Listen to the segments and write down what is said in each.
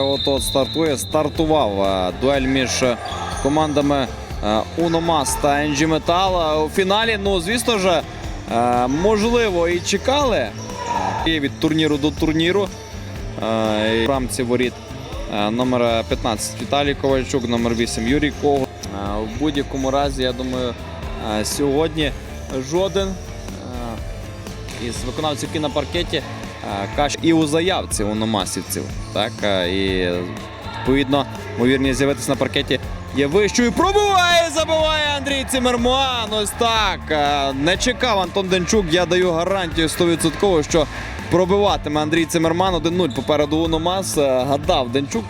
От от стартує, стартував е, дуель між е, командами е, Уномас та Енджі Метал. У фіналі, ну звісно ж, е, можливо, і чекали е, і від турніру до турніру. Е, В рамці воріт е, номер 15 Віталій Ковальчук, номер 8 Юрій Е, Кого. В будь-якому разі, я думаю, е, сьогодні жоден е, із виконавців які на паркеті каже і у заявці у номасівців. Так і відповідно ймовірність з'явитися на паркеті є вищою. Пробуває, забиває Андрій Цимерман. Ось так. Не чекав Антон Денчук. Я даю гарантію 100%, що пробиватиме Андрій Цимерман 1-0 попереду у Номас. Е, Гадав Денчук.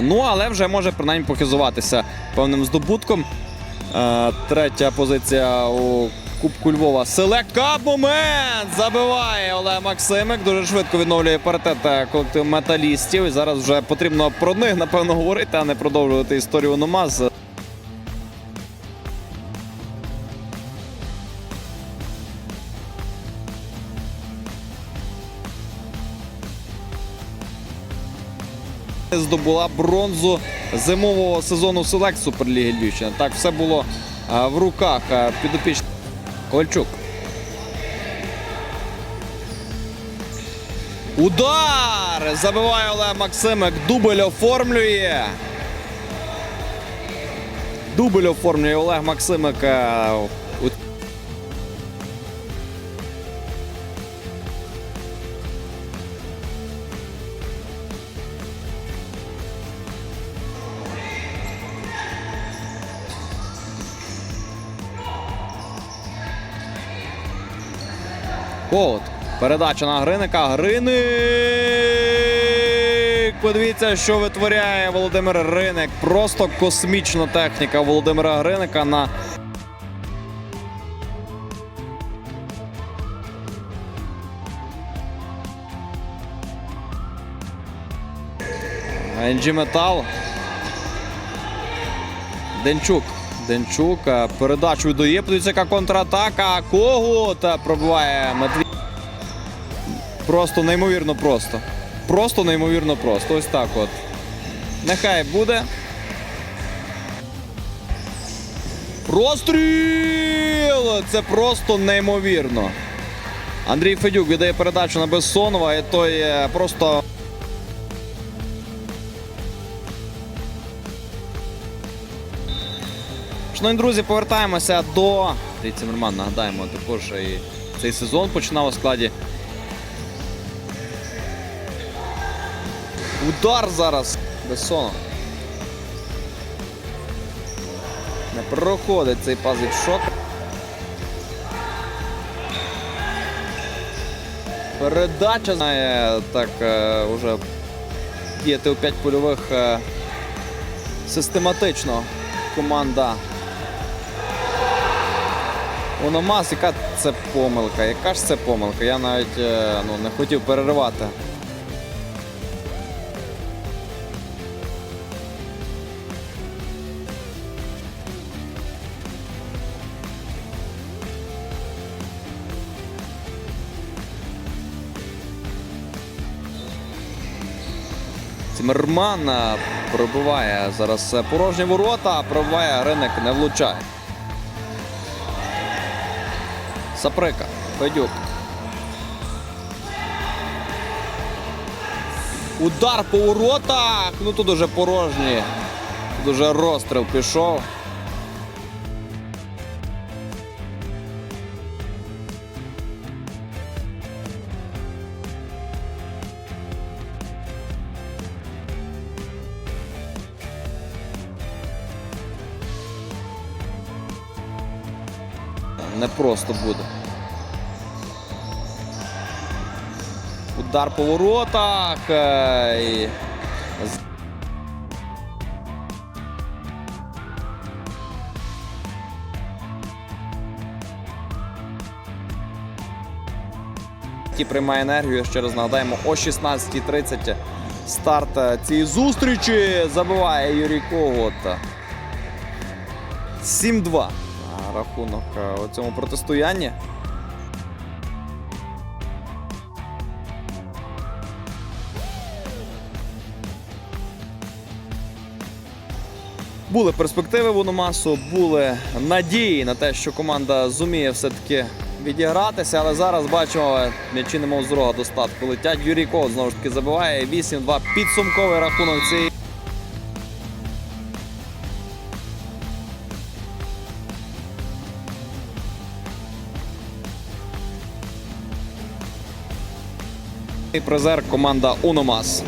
Ну, але вже може принаймні похизуватися певним здобутком. Е, Третя позиція у Кубку Львова. Селект момент! Забиває Олег Максимик. Дуже швидко відновлює паритет е, колектив металістів. І зараз вже потрібно про них, напевно, говорити, а не продовжувати історію Номаз. Здобула бронзу зимового сезону Селект Суперліги Львівщина. Так, все було е, в руках е, підопічних. Ковальчук. Удар! Забиває Олег Максимик. Дубль оформлює. Дубль оформлює Олег Максимик. Коут. Передача на Гриника. Гриник! Подивіться, що витворяє Володимир Гриник. Просто космічна техніка Володимира Гриника на. NG Метал. Денчук. Денчук передачу. Подивіться, яка контратака. Когут пробиває Медведь. Просто неймовірно просто. Просто неймовірно просто. Ось так от. Нехай буде. Простріл! Це просто неймовірно. Андрій Федюк віддає передачу на Бессонова, і той е, просто. Шановні друзі, повертаємося до Андрій Цимерман. Нагадаємо, також і цей сезон починав у складі. Удар зараз Бессонов. Не проходить цей від шок. Передача знає так е, уже діяти у 5 польових е, систематично команда Ономас, яка це помилка? Яка ж це помилка? Я навіть е, ну, не хотів переривати. Цимерман пробиває зараз е, порожні ворота, пробиває Гриник, не влучає. Саприка, Федюк. Удар по воротах. Ну тут уже порожні. Тут уже розстріл пішов. Не просто буде. Удар по воротах. е, і приймає енергію. Ще раз нагадаємо, о 16.30 старт е, цієї зустрічі. Забиває Юрій Когот. 7-2 е, рахунок е, у цьому протистоянні. Були перспективи в Уномасу, були надії на те, що команда зуміє все-таки відігратися, але зараз бачимо, м'ячі немов з рога достатку летять. Юрій Ков знову ж таки забиває 8-2 підсумковий рахунок цієї. Призер команда Уномас.